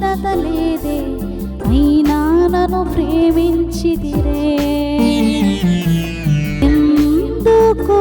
ధన్యత లేదే అయినా నన్ను ప్రేమించిదిరే ఎందుకో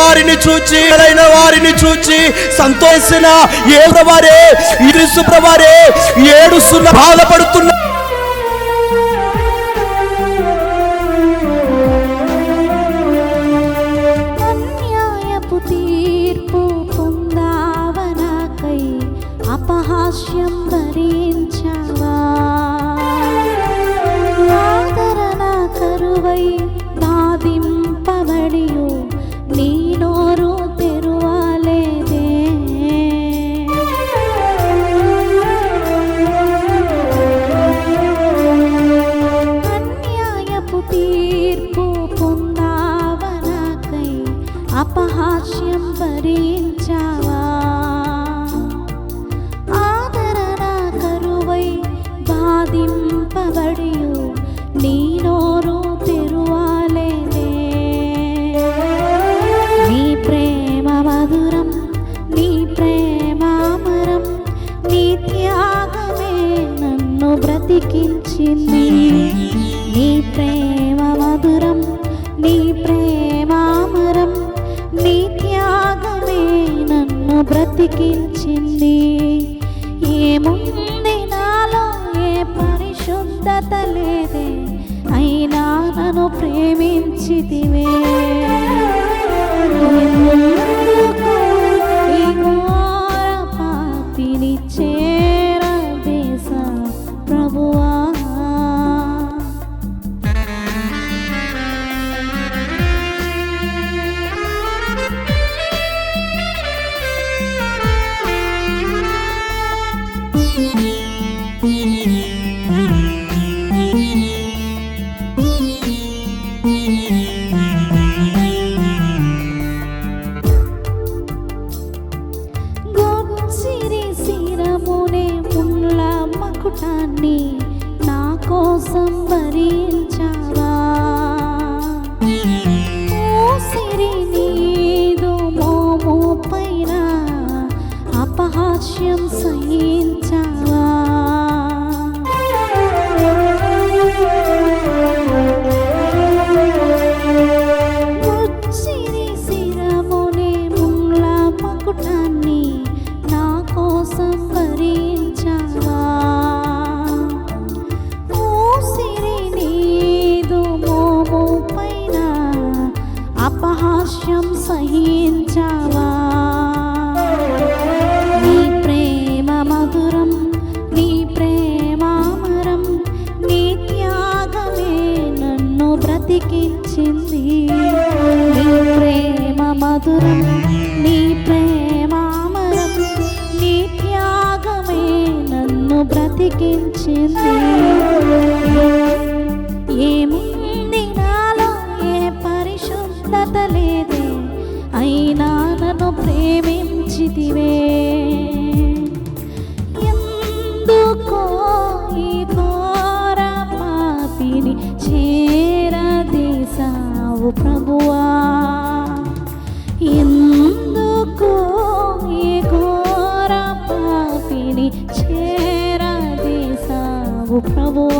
వారిని చూచి అయిన వారిని చూచి సంతోషిన ఏడవారే ప్రభారే ఇరుసు ఏడుస్తున్న బాధపడుతున్న అన్యాయపు అపహాస్యం భరించవా? తీర్పు పొందావనాకై అపహాస్యం భరించావా? ఆదరణ కరువై బాధింపబడియు నీ నోరు తెరువాలేనే నీ ప్రేమ మధురం నీ ప్రేమామరం నీ త్యాగమే నన్ను బ్రతికించింది. నీ ప్రేమ బ్రతికించింది. ఏముంది నాలో? ఏ పరిశుద్ధత లేదే. అయినా నన్ను ప్రేమించితివే. మకుటాన్ని నా కోసం భరించావా? ఓసిరి నీదు మోము పైన అపహాస్యం సహించా? ప్రేమించింది ఏముంది నాలో ఏ పరిశుద్ధత లేదే? అయినా నన్ను ప్రేమించితివే. ఎందుకో ఈ ఘోర పాపిని చేరదీసావు ప్రభువా? చేరదీసావు ప్రభువా అయినను